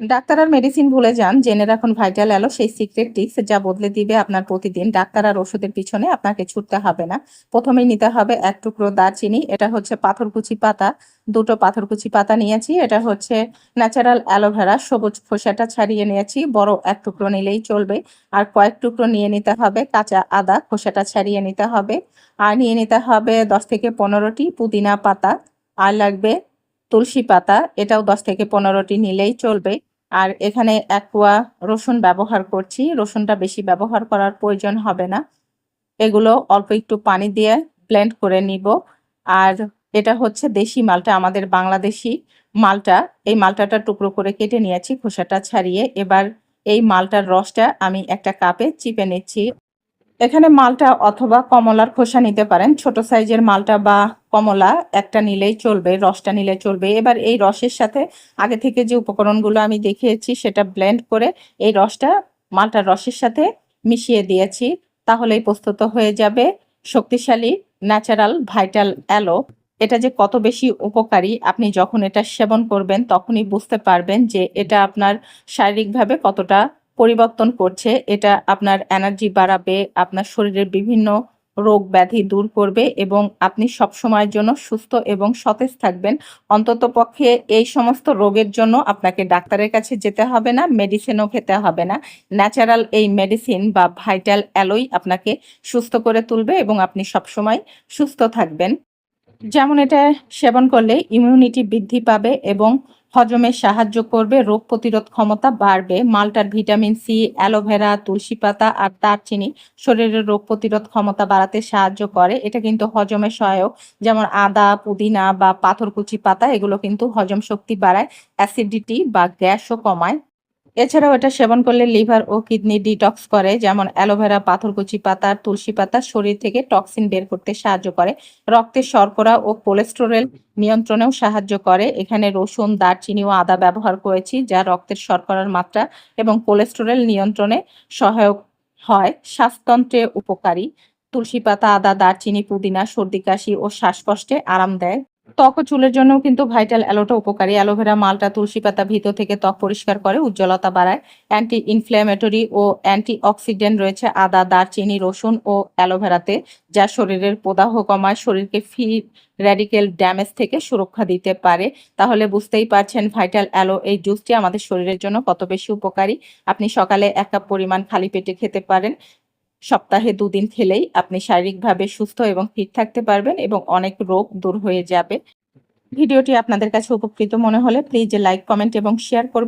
Doctor আর medicine ভুলে যান, জেনে রাখুন ভাইটাল অ্যালো সেই সিক্রেট টিক্স যা বদলে দিবে আপনার প্রতিদিন। ডাক্তার আর ওষুধের পিছনে আপনাকে ছুটতে হবে না। প্রথমেই নিতে হবে এক টুকরো দারচিনি, এটা হচ্ছে পাথরকুচি পাতা। দুটো পাথরকুচি পাতা নিয়েছি, এটা হচ্ছে ন্যাচারাল অ্যালোভেরা সবুজ খোসাটা ছাড়িয়ে নিয়েছি, বড় এক টুকরো নিলেই চলবে। আর কয়েক টুকরো নিয়ে নিতে হবে কাঁচা আদা, খোসাটা ছাড়িয়ে নিতে হবে। আর নিয়ে নিতে হবে দশ থেকে পনেরোটি পুদিনা পাতা। আর লাগবে তুলসী পাতা, এটাও দশ থেকে পনেরোটি নিলেই চলবে। আর এখানে এক রসুন ব্যবহার করছি, রসুনটা বেশি ব্যবহার করার প্রয়োজন হবে না। এগুলো অল্প একটু পানি দিয়ে ব্লেন্ড করে নিব। আর এটা হচ্ছে দেশি মালটা, আমাদের বাংলাদেশি মালটা। এই মালটাটা টুকরো করে কেটে নিয়েছি, খোসাটা ছাড়িয়ে। এবার এই মালটার রসটা আমি একটা কাপে চিপে নিচ্ছি। এখানে মালটা অথবা কমলার খোসা নিতে পারেন। ছোট সাইজের মালটা বা কমলা একটা নিলেই চলবে, রসটা নিলে চলবে। এবার এই রসের সাথে আগে থেকে যে উপকরণগুলো আমি দেখিয়েছি সেটা ব্লেন্ড করে এই রসটা, মালটার রসের সাথে মিশিয়ে দিয়েছি। তাহলেই প্রস্তুত হয়ে যাবে। শক্তিশালী ন্যাচারাল ভাইটাল অ্যালো এটা যে কত বেশি উপকারী, আপনি যখন এটা সেবন করবেন তখনই বুঝতে পারবেন যে এটা আপনার শারীরিকভাবে কতটা পরিবর্তন করছে, এটা আপনার এনার্জি বাড়াবে, আপনার শরীরের বিভিন্ন রোগ ব্যাধি দূর করবে এবং আপনি সব সময়ের জন্য সুস্থ এবং সতেজ থাকবেন। অন্তত পক্ষে এই সমস্ত রোগের জন্য আপনাকে ডাক্তারের কাছে যেতে হবে না মেডিসিনও খেতে হবে না। ন্যাচারাল এই মেডিসিন বা ভাইটাল অ্যালোই আপনাকে সুস্থ করে তুলবে এবং আপনি সবসময় সুস্থ থাকবেন। যেমন এটা সেবন করলে ইমিউনিটি বৃদ্ধি পাবে এবং হজমে সাহায্য করবে, রোগ প্রতিরোধ ক্ষমতা বাড়বে, মাল্টার ভিটামিন সি, অ্যালোভেরা, তুলসী পাতা আর দারচিনি শরীরের রোগ প্রতিরোধ ক্ষমতা বাড়াতে সাহায্য করে। এটা কিন্তু হজমে সহায়ক, যেমন আদা, পুদিনা বা পাথরকুচি পাতা, এগুলো কিন্তু হজম শক্তি বাড়ায়, অ্যাসিডিটি বা গ্যাসও কমায়। এছাড়াও এটা সেবন করলে লিভার ও কিডনি ডিটক্স করে, যেমন অ্যালোভেরা, পাথরকুচি পাতা, তুলসী পাতা, শরীর থেকে টক্সিন বের করতে সাহায্য করে। রক্তের শর্করা ও কোলেস্টেরল নিয়ন্ত্রণেও সাহায্য করে। এখানে রসুন, দারচিনি ও আদা ব্যবহার করেছি, যা রক্তের শর্করার মাত্রা এবং কোলেস্টেরল নিয়ন্ত্রণে সহায়ক হয়। শ্বাসতন্ত্রে উপকারী। তুলসী পাতা, আদা, দারচিনি, পুদিনা, সর্দি, কাশি ও শ্বাসকষ্টে আরাম দেয়। ত্বক ও চুলের জন্যও কিন্তু ভাইটাল অ্যালোটা উপকারী। অ্যালোভেরা, মালটা, তুলসী পাতা ভিতর থেকে ত্বক পরিষ্কার করে, উজ্জ্বলতা বাড়ায়। অ্যান্টি ইনফ্ল্যামেটরি ও অ্যান্টি অক্সিডেন্ট রয়েছে আদা, দারচিনি, রসুন ও অ্যালোভেরাতে, যা শরীরের প্রদাহ কমায়, শরীরকে ফ্রি র্যাডিক্যাল ড্যামেজ থেকে সুরক্ষা দিতে পারে। তাহলে বুঝতেই পারছেন, ভাইটাল অ্যালো এই জুসটি আমাদের শরীরের জন্য কত বেশি উপকারী। আপনি সকালে এক কাপ পরিমাণ খালি পেটে খেতে পারেন। সপ্তাহে দুদিন খেলেই আপনি শারীরিকভাবে সুস্থ এবং ফিট থাকতে পারবেন এবং অনেক রোগ দূর হয়ে যাবে। ভিডিওটি আপনাদের কাছে উপকৃত মনে হলে প্লিজ লাইক কমেন্ট এবং শেয়ার করবেন।